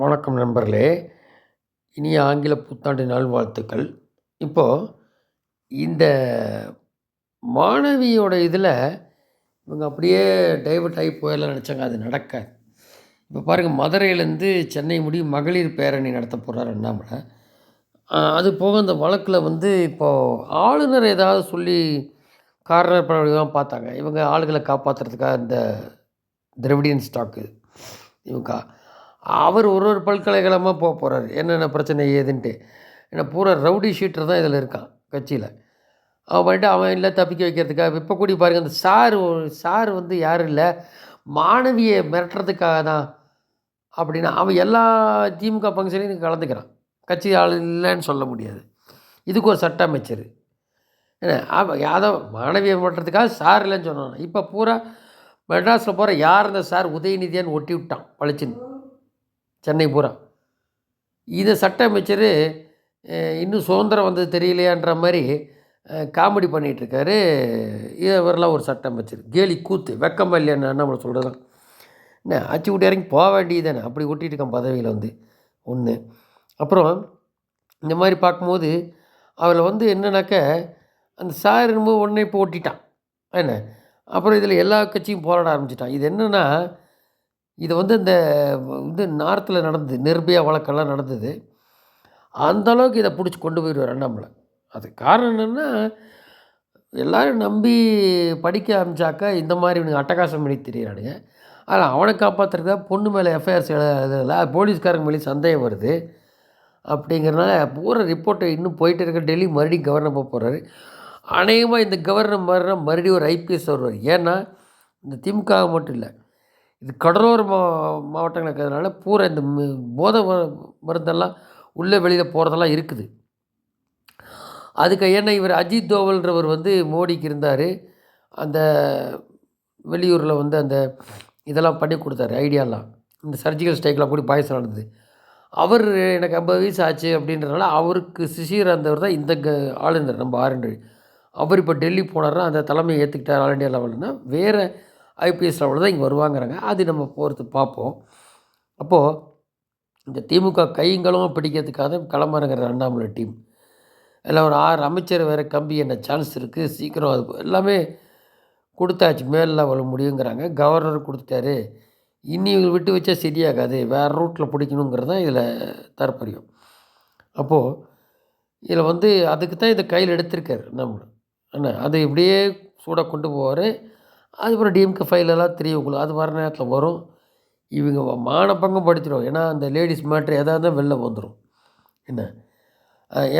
வணக்கம் நண்பர்களே. இனிய ஆங்கில புத்தாண்டு நல்வாழ்த்துக்கள். இப்போது இந்த மாணவியோட இதில் இவங்க அப்படியே டைவர்ட் ஆகி போயிடலாம் நினச்சாங்க. அது நடக்க இப்போ பாருங்கள் மதுரையிலேருந்து சென்னை முடி மகளிர் பேரணி நடத்த போகிறார் அண்ணாமலை. அது போக அந்த வழக்கில் வந்து இப்போது ஆளுநர் ஏதாவது சொல்லி காரணர் தான் பார்த்தாங்க. இவங்க ஆளுகளை காப்பாற்றுறதுக்காக இந்த திரவிடியன் ஸ்டாக்கு இவங்க. அவர் ஒரு ஒரு பல்கலைக்கழகமாக போக போகிறார் என்னென்ன பிரச்சனை ஏதுன்ட்டு. ஏன்னா பூரா ரவுடி ஷீட்டர் தான் இதில் இருக்கான் கட்சியில். அவன் பண்ணிட்டு அவன் இல்லை தப்பிக்க வைக்கிறதுக்காக. இப்போ கூடி பாருங்கள் அந்த சார் சார் வந்து யாரும் இல்லை. மாணவியை மிரட்டுறதுக்காக தான் அப்படின்னா அவன் எல்லா திமுக ஃபங்க்ஷனையும் கலந்துக்கிறான். கட்சி ஆள் இல்லைன்னு சொல்ல முடியாது. இதுக்கு ஒரு சட்ட அமைச்சர். என்ன அவன் யாதவ் மாணவியை மிரட்டுறதுக்காக சார் இல்லைன்னு சொன்னான். இப்போ பூரா மெட்ராஸில் போகிற யார் இந்த சார்? உதயநிதியான்னு ஒட்டி விட்டான் பளிச்சுன்னு. சென்னை பூரா. இதை சட்ட அமைச்சர் இன்னும் சுதந்திரம் வந்தது தெரியலையான்ற மாதிரி காமெடி பண்ணிகிட்ருக்காரு இவரெல்லாம் ஒரு சட்ட அமைச்சர். கேலி கூத்து வெக்கம் இல்லையான்னு நம்மளை சொல்கிறது என்ன அச்சு விட்டு இறங்கி போக வேண்டியதானே அப்படி ஓட்டிகிட்டு இருக்கான் பதவியில் வந்து. ஒன்று அப்புறம் இந்த மாதிரி பார்க்கும்போது அவளை வந்து என்னன்னாக்க அந்த சார் என்னமோ ஒன்றே இப்போ ஒட்டிட்டான் என்ன? அப்புறம் இதில் எல்லா கட்சியும் போராட ஆரம்பிச்சிட்டான். இது என்னென்னா இது வந்து இந்த இது நார்த்தில் நடந்தது நிர்பயா வழக்கெல்லாம் நடந்தது. அந்த அளவுக்கு இதை பிடிச்சி கொண்டு போயிடுவார் அண்ணாமலை. அது காரணம் என்னென்னா எல்லோரும் நம்பி படிக்க ஆரம்பித்தாக்கா இந்த மாதிரி இவனுங்க அட்டகாசம் பண்ணி தெரியிறானுங்க. ஆனால் அவனை காப்பாற்றுறதா பொண்ணு மேலே எஃப்ஐஆர்ஸ் எழுதல போலீஸ்காரங்க மேலே சந்தேகம் வருது. அப்படிங்கிறனால பூரா ரிப்போர்ட்டை இன்னும் போயிட்டு இருக்க. டெல்லி மறுபடியும் கவர்னர் போக போகிறாரு அநேகமாக இந்த கவர்னர் மாறினா மறுபடியும் ஒரு ஐபிஎஸ் வருவார். ஏன்னா இந்த திமுக மட்டும் இல்லை இது கடலோர மா மாவட்டங்கள் இருக்கிறதுனால பூரா இந்த போதை ம- மருந்தெல்லாம் உள்ளே வெளியில் போகிறதெல்லாம் இருக்குது. அதுக்கு ஏன்னா இவர் அஜித் தோவல்ன்றவர் வந்து மோடிக்கு இருந்தார். அந்த வெளியூரில் வந்து அந்த இதெல்லாம் பண்ணி கொடுத்தாரு ஐடியாலாம். இந்த சர்ஜிக்கல் ஸ்ட்ரைக்கெலாம் கூட பாயசம் நடந்தது. அவர் எனக்கு ஐம்பது வயசு ஆச்சு அப்படின்றனால அவருக்கு சிசியர் அந்தவர் தான் இந்த க ஆளுநர் நம்ம ஆளுநர் அவர் இப்போ டெல்லி போனார்னா அந்த தலைமையை ஏற்றுக்கிட்டார் ஆல் இண்டியா லெவல்னா வேறு ஐபிஎஸ் லெவலில் தான் இங்கே வருவாங்கிறாங்க. அது நம்ம போகிறது பார்ப்போம். அப்போது இந்த திமுக கைங்களும் பிடிக்கிறதுக்காக தான் களமிறங்குற அண்ணாமலை டீம். எல்லாம் ஒரு ஆறு அமைச்சர் வேறு கம்பி என்ன சான்ஸ் இருக்குது சீக்கிரம் அது எல்லாமே கொடுத்தாச்சு மேல் வர முடியுங்கிறாங்க. கவர்னர் கொடுத்துட்டாரு. இனி இவங்க விட்டு வச்சா சரியாகாது வேறு ரூட்டில் பிடிக்கணுங்கிறது தான் இதில் தாற்பயம். அப்போது இதில் வந்து அதுக்கு தான் இதை கையில் எடுத்திருக்காரு நம்ம என்ன அது இப்படியே சூடாக கொண்டு போவார். அதுக்கப்புறம் டிஎம்கே ஃபைலெல்லாம் தெரியும் உங்களுக்கு. அது வர நேரத்தில் வரும். இவங்க மானப்பங்கம் படுத்திடும் ஏன்னா அந்த லேடிஸ் மேட்ரு எதாக இருந்தால் வெளில வந்துடும் என்ன?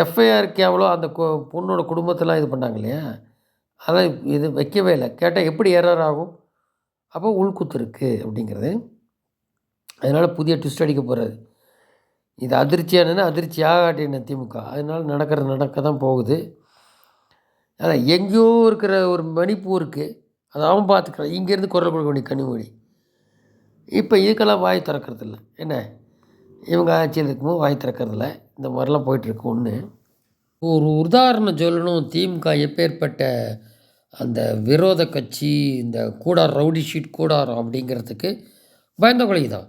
எஃப்ஐஆர் கேவலோ அந்த பொண்ணோட குடும்பத்தெல்லாம் இது பண்ணாங்க இல்லையா? அதான் இது வைக்கவே இல்லை. கேட்டால் எப்படி எரர் ஆகும்? அப்போ உள்குத்து இருக்குது அப்படிங்கிறது. அதனால் புதிய ட்விஸ்ட் அடிக்க போகிறது இது அதிர்ச்சியானதுன்னா அதிர்ச்சி ஆகாட்டின திமுக. அதனால் நடக்கிறது நடக்க தான் போகுது. அதான் எங்கேயோ இருக்கிற ஒரு மணிப்பூருக்கு அதை அவன் பார்த்துக்கிறான். இங்கேருந்து குரல் கொடுக்க வேண்டிய கனிமொழி. இப்போ இதுக்கெல்லாம் வாய் திறக்கறதில்ல. என்ன? இவங்க ஆட்சியில் இருக்கும்போது வாய் திறக்கறதில்ல. இந்த மாதிரிலாம் போயிட்டுருக்கு ஒன்று ஒரு உதாரணம் சொல்லணும். திமுக எப்பேற்பட்ட அந்த விரோத கட்சி இந்த கூடார் ரவுடி ஷீட் கூடாரம் அப்படிங்கிறதுக்கு பயந்த கொலை தான்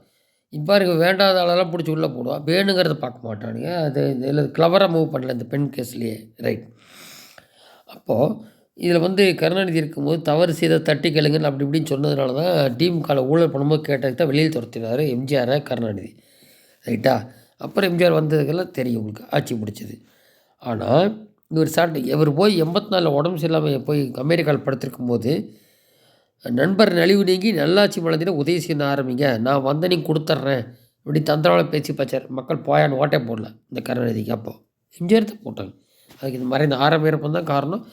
இப்போ இருக்கு வேண்டாத ஆளெல்லாம் பிடிச்சி உள்ளே போடுவான் வேணுங்கிறத பார்க்க மாட்டானுங்க. அது இதில் கிளவராக மூவ் பண்ணல இந்த பெண் கேஸ்லேயே ரைட் அப்போது இதில் வந்து கருணாநிதி இருக்கும்போது தவறு செய்த தட்டி கேளுங்கன்னு அப்படி இப்படின்னு சொன்னதுனால தான் திமுகவில் ஊழல் பண்ணும்போது கேட்டதுக்கு தான் வெளியில் துரத்தினார் எம்ஜிஆரை கருணாநிதி. ரைட்டா? அப்புறம் எம்ஜிஆர் வந்ததுக்கெல்லாம் தெரியும் உங்களுக்கு ஆட்சி பிடிச்சது ஆனால் இவர் சாட்டு இவர் போய் எண்பத்தி நாலில் உடம்பு சரியில்லாமல் போய் அமெரிக்காவில் படுத்திருக்கும் போது நண்பர் நலிவு நீங்கி நல்லாட்சி மலர்ந்திட உதவி செய்ய ஆரம்பிங்க. நான் வந்த நீங்கள் கொடுத்துட்றேன். இப்படி தந்திரவாளம் பேசி பச்சார். மக்கள் போயான்னு ஓட்டே போடல இந்த கருணாநிதிக்கு அப்போது எம்ஜிஆர் தான் போட்டாங்க. அதுக்கு இந்த மறைந்த இந்த ஆரம் தான் காரணம்.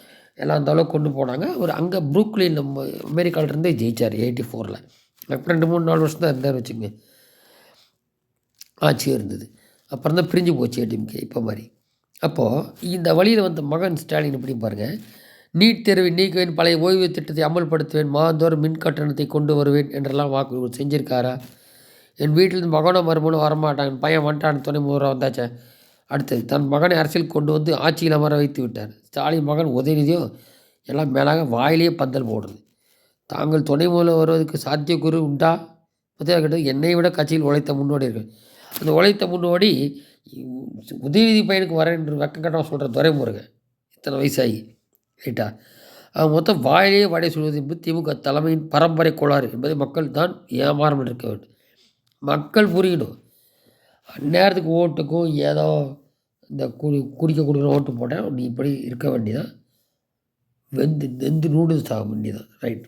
எல்லாம் அந்த அளவுக்கு கொண்டு போனாங்க. அவர் அங்கே ப்ரூக்லின் நம்ம அமெரிக்காவிலிருந்தே ஜெயிச்சார் எயிட்டி ஃபோரில். அப்புறம் ரெண்டு மூணு நாலு வருஷம் தான் இருந்தார் வச்சுங்க ஆட்சி இருந்தது. அப்புறம் தான் பிரிஞ்சு போச்சு ஏடிஎம்கே இப்போ மாதிரி. அப்போது இந்த வழியில் வந்த மகன் ஸ்டாலின் எப்படி பாருங்கள் நீட் தேர்வை நீக்குவேன் பழைய ஓய்வு திட்டத்தை அமல்படுத்துவேன் மாதந்தோறும் மின் கட்டணத்தை கொண்டு வருவேன் என்றெல்லாம் வாக்கு செஞ்சிருக்காரா? என் வீட்டிலேருந்து மகனோ மருமனும் வரமாட்டாங்க. பையன் வந்துட்டான் துணை முதல்வர் வந்தாச்சே. அடுத்தது தன் மகனை அரசியல் கொண்டு வந்து ஆட்சியில் அமர வைத்து விட்டார். ஸ்டாலின் மகன் உதயநிதியோ எல்லாம் மேலாக வாயிலேயே பந்தல் போடுறது தாங்கள் துணை மூலம் வருவதற்கு சாத்தியக்குறு உண்டா? புதிய என்னை விட கட்சியில் உழைத்த முன்னோடிகள் அந்த உழைத்த முன்னோடி உதயநிதி பையனுக்கு வரேன் என்று வெக்கக்கட்டமாக சொல்கிற துரைமுருகன். இத்தனை வயசாகி ரைட்டா? அவன் மொத்தம் வாயிலேயே வடை சொல்வது என்பது திமுக தலைமையின் பரம்பரை கோளாறு என்பதை மக்கள் தான் ஏமாறாமல் இருக்க வேண்டும். மக்கள் புரியணும். அந்நேரத்துக்கு ஓட்டுக்கும் ஏதோ இந்த குடி குடிக்க கொடுக்குற ஓட்டு போட்டேன் நீ இப்படி இருக்க வேண்டியதான் வெந்து வெந்து நூடுல்ஸ் ஆக வேண்டியதான் ரைட்